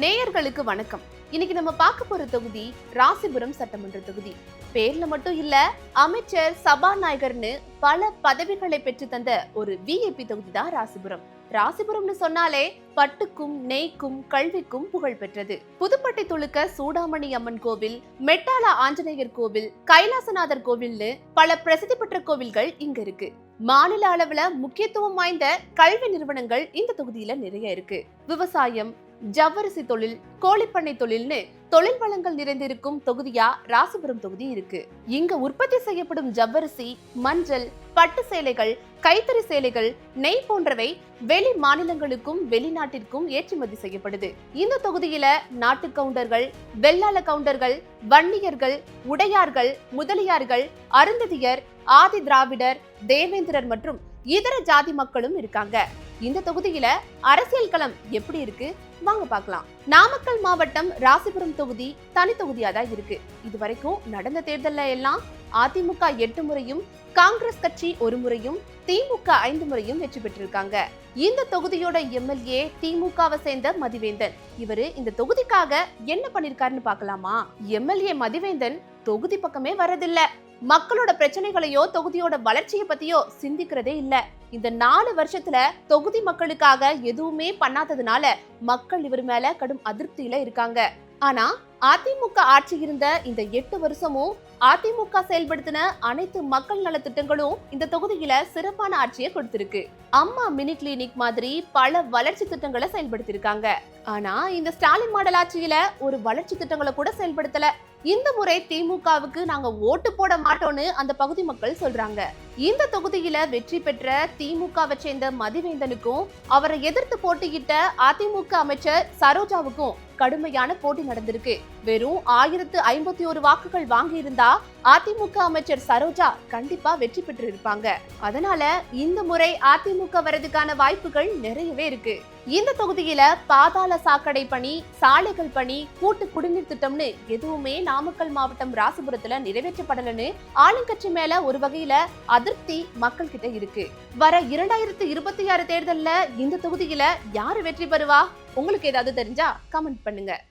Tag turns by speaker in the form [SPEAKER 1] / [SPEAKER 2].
[SPEAKER 1] நேயர்களுக்கு வணக்கம். இன்னைக்கு நம்ம பார்க்க போற தொகுதி ராசிபுரம் சட்டமன்ற தொகுதி. பேர்ல மட்டும் இல்ல அமைச்சர் சபாநாயகர்னு பல பதவிகளை பெற்று தந்த ஒரு விஐபி தொகுதி தான் ராசிபுரம். ராசிபுரம்னு சொன்னாலே பட்டுக்கும் நெய்க்கும் கல்விக்கும் புகழ் பெற்றது. புதுப்பட்டி துளுக்க சூடாமணி அம்மன் கோவில் மெட்டாலா ஆஞ்சநேயர் கோவில் கைலாசநாதர் கோவில்னு பல பிரசித்தி பெற்ற கோவில்கள் இங்க இருக்கு. மாநில அளவுல முக்கியத்துவம் வாய்ந்த கல்வி நிறுவனங்கள் இந்த தொகுதியில நிறைய இருக்கு. விவசாயம் ஜவ்வரிசி தொழில் கோழிப்பண்ணை தொழில்னு தொழில் வளங்கள் நிறைந்திருக்கும் தொகுதியா ராசிபுரம் தொகுதி இருக்கு. இங்க உற்பத்தி செய்யப்படும் ஜவ்வரிசி மஞ்சள் பட்டு சேலைகள் கைத்தறி சேலைகள் நெய் போன்றவை வெளி மாநிலங்களுக்கும் வெளிநாட்டிற்கும் ஏற்றுமதி செய்யப்படுது. இந்த தொகுதியில நாட்டு கவுண்டர்கள் வெள்ளாள கவுண்டர்கள் வன்னியர்கள் உடையார்கள் முதலியார்கள் அருந்ததியர் ஆதி திராவிடர் தேவேந்திரர் மற்றும் இதர ஜாதி மக்களும் இருக்காங்க. இந்த தொகுதியில அரசியல் களம் எப்படி இருக்கு? வாங்க பார்க்கலாம். நாமக்கல் மாவட்டம் ராசிபுரம் தொகுதி தனி தொகுதியா தான் இருக்கு. இது வரைக்கும் நடந்த தேர்தல்ல எல்லாம் அதிமுக எட்டு முறையும் காங்கிரஸ் கட்சி ஒரு முறையும் திமுக ஐந்து முறையும் வெற்றி பெற்றிருக்காங்க. இந்த தொகுதியோட எம்எல்ஏ திமுகவை சேர்ந்த மதிவேந்தன். இவரு இந்த தொகுதிக்காக என்ன பண்ணிருக்காருன்னு பார்க்கலாமா? எம்எல்ஏ மதிவேந்தன் தொகுதி பக்கமே வரதில்ல மக்களோட பிரச்சனைகளையோ தொகுதியோட வளர்ச்சியை பத்தியோ சிந்திக்கிறதே இல்ல. இந்த நாலு வருஷத்துல தொகுதி மக்களுக்காக எதுவுமே பண்ணாததுனால மக்கள் இவர் மேல கடும் அதிருப்தியில இருக்காங்க. ஆனா அதிமுக ஆட்சி இருந்த இந்த எட்டு வருஷமும் அதிமுக செயல்படுத்தின அனைத்து மக்கள் நல திட்டங்களும் இந்த தொகுதியில சிறப்பான ஆட்சியை கொடுத்திருக்கு. அம்மா மினி கிளினிக் மாதிரி பல வளர்ச்சி திட்டங்களை செயல்படுத்திருக்காங்க ஆனா இந்த ஸ்டாலின் மாடல் ஆட்சியில ஒரு வளர்ச்சி திட்டங்களை கூட செயல்படுத்தல. இந்த முறை திமுகவுக்கு நாங்க ஓட்டு போட மாட்டோம்னு அந்த பகுதி மக்கள் சொல்றாங்க. இந்த தொகுதியில வெற்றி பெற்ற திமுகவை சேர்ந்த மதிவேந்தனுக்கும் அவரை எதிர்த்து போட்டியிட்ட அதிமுக அமைச்சர் சரோஜாவுக்கும் கடுமையான போட்டி நடந்திருக்கு. வெறும் ஆயிரத்து ஐம்பத்தி ஒரு வாக்குகள் வாங்கியிருந்தா அதிமுக அமைச்சர் சரோஜா கண்டிப்பா வெற்றி பெற்று இருப்பாங்க அதனால இந்த முறை அதிமுக வரதுக்கான வாய்ப்புகள் நிறையவே இருக்கு. இந்த தொகுதியில பாதாள சாக்கடை பணி சாலைகள் பணி கூட்டு குடிநீர் திட்டம்னு எதுவுமே நாமக்கல் மாவட்டம் ராசிபுரத்துல நிறைவேற்றப்படலன்னு ஆளுங்கட்சி மேல ஒரு வகையில அதிருப்தி மக்கள் கிட்ட இருக்கு. வர இரண்டாயிரத்து இருபத்தி ஆறு தேர்தல்ல இந்த தொகுதியில யாரு வெற்றி பெறுவா? உங்களுக்கு ஏதாவது தெரிஞ்சா கமெண்ட் பண்ணுங்க.